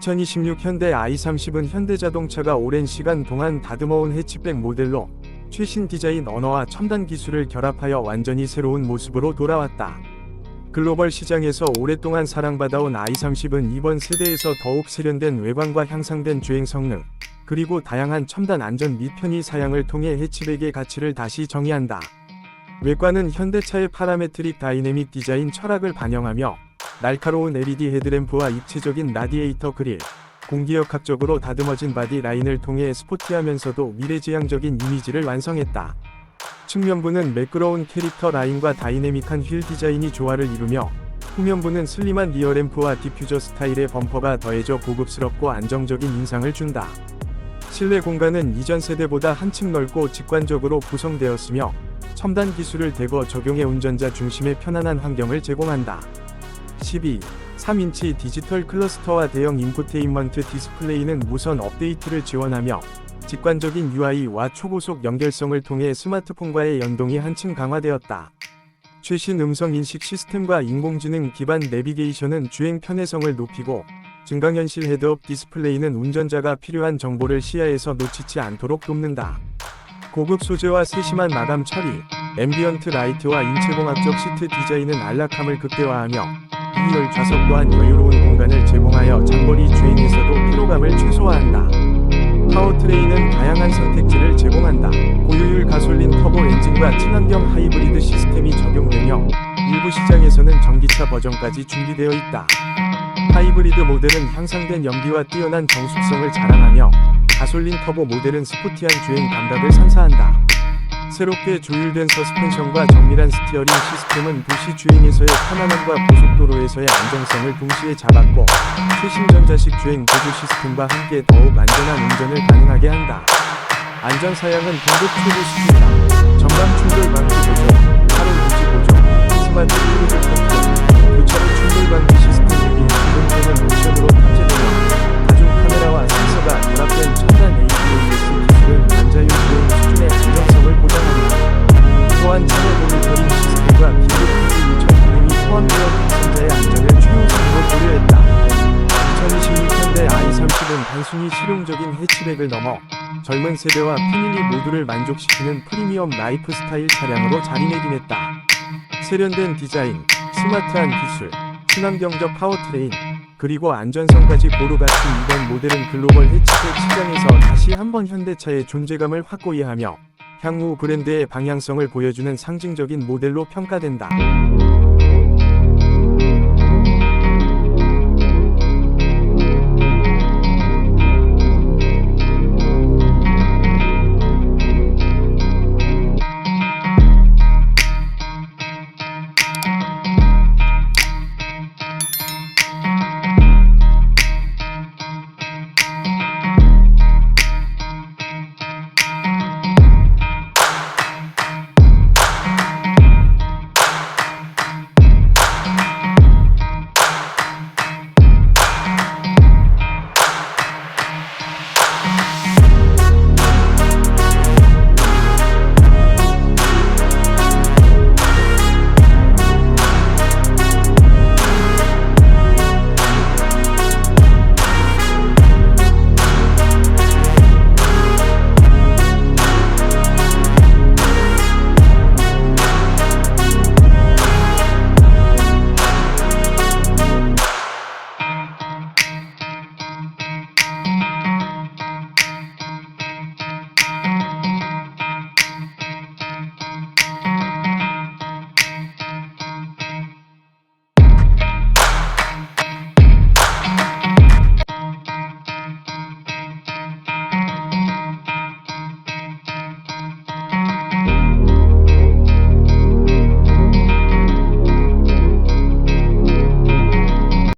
2026 현대 i30은 현대자동차가 오랜 시간 동안 다듬어온 해치백 모델로 최신 디자인 언어와 첨단 기술을 결합하여 완전히 새로운 모습으로 돌아왔다. 글로벌 시장에서 오랫동안 사랑받아온 i30은 이번 세대에서 더욱 세련된 외관과 향상된 주행 성능, 그리고 다양한 첨단 안전 및 편의 사양을 통해 해치백의 가치를 다시 정의한다. 외관은 현대차의 파라메트릭 다이내믹 디자인 철학을 반영하며 날카로운 LED 헤드램프와 입체적인 라디에이터 그릴, 공기역학적으로 다듬어진 바디 라인을 통해 스포티하면서도 미래지향적인 이미지를 완성했다. 측면부는 매끄러운 캐릭터 라인과 다이내믹한 휠 디자인이 조화를 이루며 후면부는 슬림한 리어램프와 디퓨저 스타일의 범퍼가 더해져 고급스럽고 안정적인 인상을 준다. 실내 공간은 이전 세대보다 한층 넓고 직관적으로 구성되었으며 첨단 기술을 대거 적용해 운전자 중심의 편안한 환경을 제공한다. 12. 3인치 디지털 클러스터와 대형 인포테인먼트 디스플레이는 무선 업데이트를 지원하며 직관적인 UI와 초고속 연결성을 통해 스마트폰과의 연동이 한층 강화되었다. 최신 음성 인식 시스템과 인공지능 기반 내비게이션은 주행 편의성을 높이고 증강현실 헤드업 디스플레이는 운전자가 필요한 정보를 시야에서 놓치지 않도록 돕는다. 고급 소재와 세심한 마감 처리, 앰비언트 라이트와 인체공학적 시트 디자인은 안락함을 극대화하며 B열 좌석 또한 여유로운 공간을 제공하여 장거리 주행에서도 피로감을 최소화한다. 파워트레인은 다양한 선택지를 제공한다. 고효율 가솔린 터보 엔진과 친환경 하이브리드 시스템이 적용되며 일부 시장에서는 전기차 버전까지 준비되어 있다. 하이브리드 모델은 향상된 연비와 뛰어난 정숙성을 자랑하며 가솔린 터보 모델은 스포티한 주행 감각을 선사한다. 새롭게 조율된 서스펜션과 정밀한 스티어링 시스템은 도시 주행에서의 편안함과 고속도로에서의 안정성을 동시에 잡았고 최신 전자식 주행 보조 시스템과 함께 더욱 안전한 운전을 가능하게 한다. 안전 사양은 등급 최고 수준이다. 전방 충돌 방지 보조, 차로 유지 보조, 스마트 크루즈 컨트롤, 단순히 실용적인 해치백을 넘어 젊은 세대와 패밀리 모두를 만족시키는 프리미엄 라이프 스타일 차량으로 자리매김했다. 세련된 디자인, 스마트한 기술, 친환경적 파워트레인, 그리고 안전성까지 고루 갖춘 이번 모델은 글로벌 해치백 시장에서 다시 한번 현대차의 존재감을 확고히 하며 향후 브랜드의 방향성을 보여주는 상징적인 모델로 평가된다.